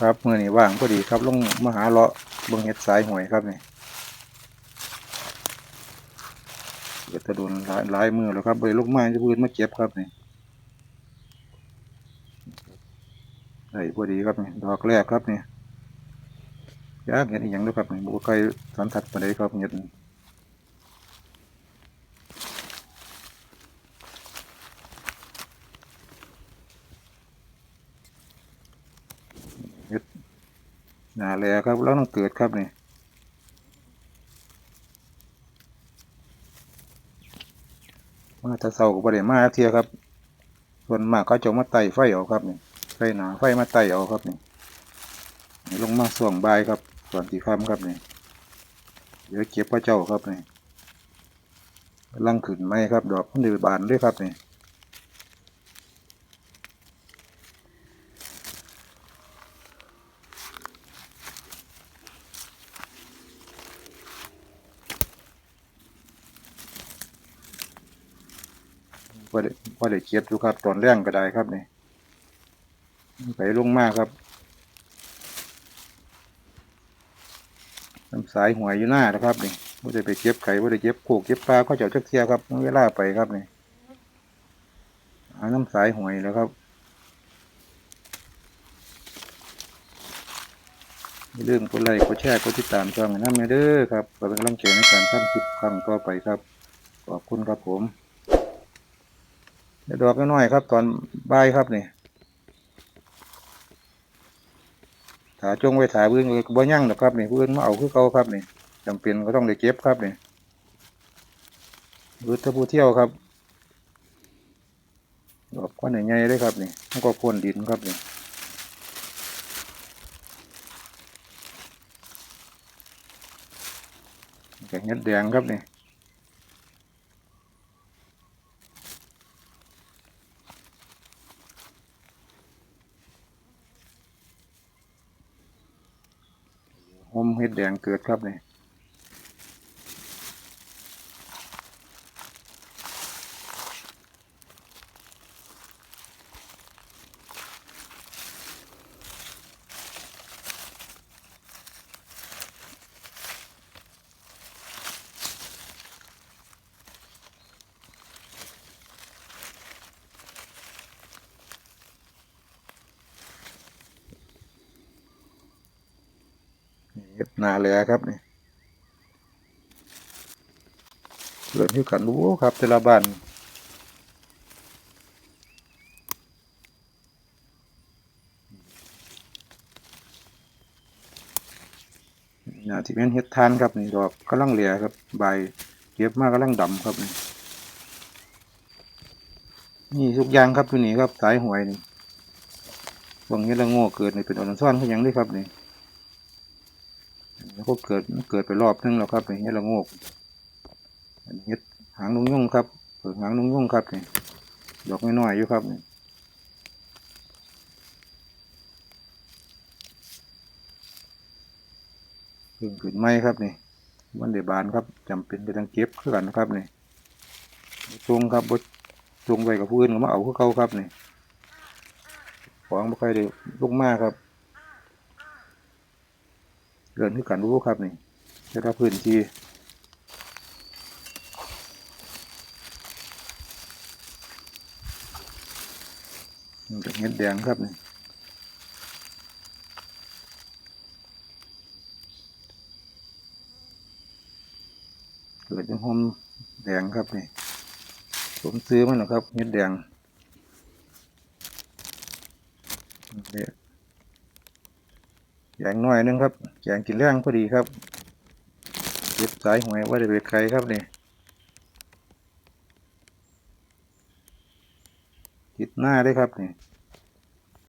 ครับเมื่อนี้ว่างพอดีครับลงมาหาเลาะเบิ่งเห็ดสายหวยครับนี่เกิดตะโดนหลายหลายมือแล้วครับไปลูกไม้จะพื้นมาเก็บครับนี่ใส่พอดีครับนี่ดอกแรกครับนี่ยากเห็ดอีหยังด้วยครับนี่บุกไก่สันทัดมาได้ครับเห็ดนี่เห็ด หนาแล้วครับแล้วต้องเกิดครับนี่มาตะเสาก็บ่ได้มาเทียครับ ส่วนมากเขาจะมาไต่ไฟเอาครับนี่ไฟหนาไฟมาไต่เอาครับนี่ลงมาส่วงใบครับ ส่วนสีฟ้ามครับนี่เดี๋ยวเก็บพระเจ้าครับนี่ลังขึ้นไหมครับ ดอกมันดืบานด้วยครับนี่ พอได้พอได้เก็บอยู่ครับ ตอนแรงก็ได้ครับนี่ไปลงมากครับน้ำสายหวยอยู่หน้านะครับนี่ว่าจะไปเก็บไข่ว่าจะเก็บโขกเก็บปลาก็เจ้าจักเทียครับเวลาไปครับนี่หาน้ำสายหวยแล้วครับอย่าลืมกดไลค์กดแชร์กดติดตามช่องน้ำเด้อครับเพื่อเป็นกำลังใจในการทำคลิปครั้งต่อไปครับ ขอบคุณครับผม ดี๋ยวดอกน้อยครับ ตอนบ่ายครับนี่ถาจงไว้ถาพื้นก็บ่ยั่งหรอกครับนี่เพื้นมาเอาคือเก่าครับนี่จำเป็นก็ต้องได้เก็บครับนี่พื้นถ้าผู้เที่ยวครับดอกก้อนใหญ่ๆเลยครับนี่มันก็พ่นดินครับนี่แกงเห็ดแดงครับนี่ หอมเห็ดแดงเกิดครับเนี่ย เห็ดนาแลครับนี่เกิดที่กันรู้ครับแต่ละบ้านนาที่เป็นเห็ดทานครับนี่ดอกกำลังเหลียครับใบเก็บมากกำลังดำครับนี่นี่ทุกอย่างครับตัวนี้ครับสายหวยนี่บางเห็ดละโง่เกิดนี่เป็นอ่อนซ่อนเขยังได้ครับนี่ แล้วก็เกิดเกิดไปรอบนึงแล้วครับนี่เห็ดละงกอันนี้เห็ดหางนุ่งยุ่งครับเปิดหางนุ่งยุ่งครับนี่ดอกน้อยๆอยู่ครับนี่เพิ่งขึ้นไม้ครับนี่มันได้บานครับจำเป็นไปต้องเก็บคือกันนะครับนี่จงครับบดจงไว้กับผู้อื่นก็มาเอาคือเขาครับนี่ของไม่ค่อยได้ลุกมากครับ เกินที่กันรู้ครับนี่จะรับพื้นที่มันเป็นเห็ดแดงครับนี่เกิดเป็นหอมแดงครับนี่ผมซื้อมันหรอครับเห็ดแดงเนี่ย แกงน้อยนึงครับแกงกินแรงพอดีครับเก็บสายหวยว่าได้ไปไกลครครับเนี่ยติดหน้าได้ครับเนี่ย